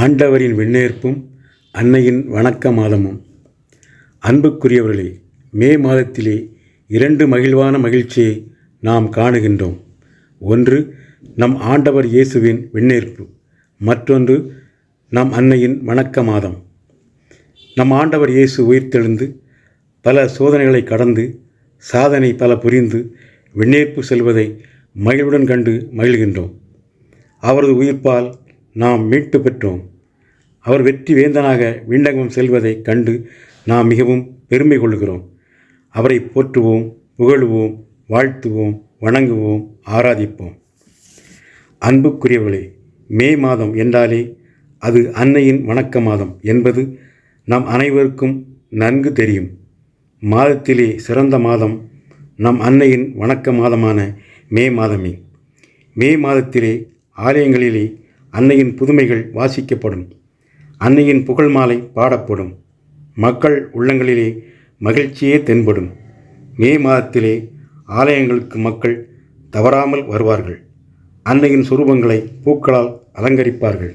ஆண்டவரின் விண்ணேற்பும் அன்னையின் வணக்க மாதமும் அன்புக்குரியவர்களே மே மாதத்திலே இரண்டு மகிழ்வான மகிழ்ச்சியை நாம் காணுகின்றோம். ஒன்று நம் ஆண்டவர் இயேசுவின் விண்ணேற்பு. மற்றொன்று நம் அன்னையின் வணக்க மாதம் நம் ஆண்டவர் இயேசு உயிர்த்தெழுந்து பல சோதனைகளை கடந்து சாதனை பல புரிந்து விண்ணேற்பு செல்வதை மகிழ்வுடன் கண்டு மகிழ்கின்றோம். அவரது உயிர்ப்பால் நாம் மீட்பு பெற்றோம். அவர் வெற்றி வேந்தனாக விண்ணகம் செல்வதை கண்டு நாம் மிகவும் பெருமை கொள்கிறோம் அவரை போற்றுவோம் புகழுவோம் வாழ்த்துவோம் வணங்குவோம் ஆராதிப்போம். அன்புக்குரியவர்களே மே மாதம் என்றாலே அது அன்னையின் வணக்க மாதம் என்பது நம் அனைவருக்கும் நன்கு தெரியும். மாதத்திலே சிறந்த மாதம் நம் அன்னையின் வணக்க மாதமான மே மாதமே. மே மாதத்திலே ஆலயங்களிலே அன்னையின் புதுமைகள் வாசிக்கப்படும். அன்னையின் புகழ் மாலை பாடப்படும். மக்கள் உள்ளங்களிலே மகிழ்ச்சியே தென்படும். மே மாதத்திலே ஆலயங்களுக்கு மக்கள் தவறாமல் வருவார்கள். அன்னையின் சுரூபங்களை பூக்களால் அலங்கரிப்பார்கள்.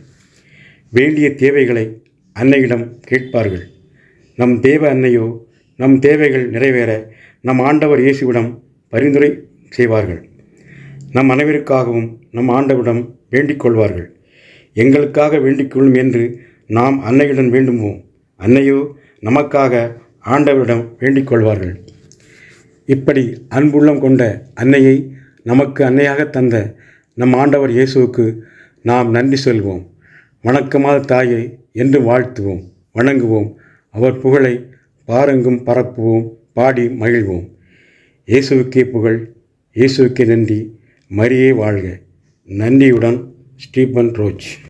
வேண்டிய தேவைகளை அன்னையிடம் கேட்பார்கள். நம் தேவ அன்னையோ நம் தேவைகள் நிறைவேற நம் ஆண்டவர் இயேசுவிடம் பரிந்துரை செய்வார்கள். நம் அனைவருக்காகவும் நம் ஆண்டவிடம் வேண்டிக் கொள்வார்கள். எங்களுக்காக வேண்டிக்கொள்ளும் என்று நாம் அன்னையுடன் வேண்டுவோம். அன்னையோ நமக்காக ஆண்டவரிடம் வேண்டிக் கொள்வார்கள் இப்படி அன்புள்ளம் கொண்ட அன்னையை நமக்கு அன்னையாக தந்த நம் ஆண்டவர் இயேசுவுக்கு நாம் நன்றி சொல்வோம். வணக்கமாத தாயை என்று வாழ்த்துவோம் வணங்குவோம். அவர் புகழை பாருங்கும் பரப்புவோம் பாடி மகிழ்வோம். இயேசுவுக்கே புகழ் இயேசுவுக்கே நன்றி. மரியே வாழ்க. நன்றியுடன் ஸ்டீபன் ரோச்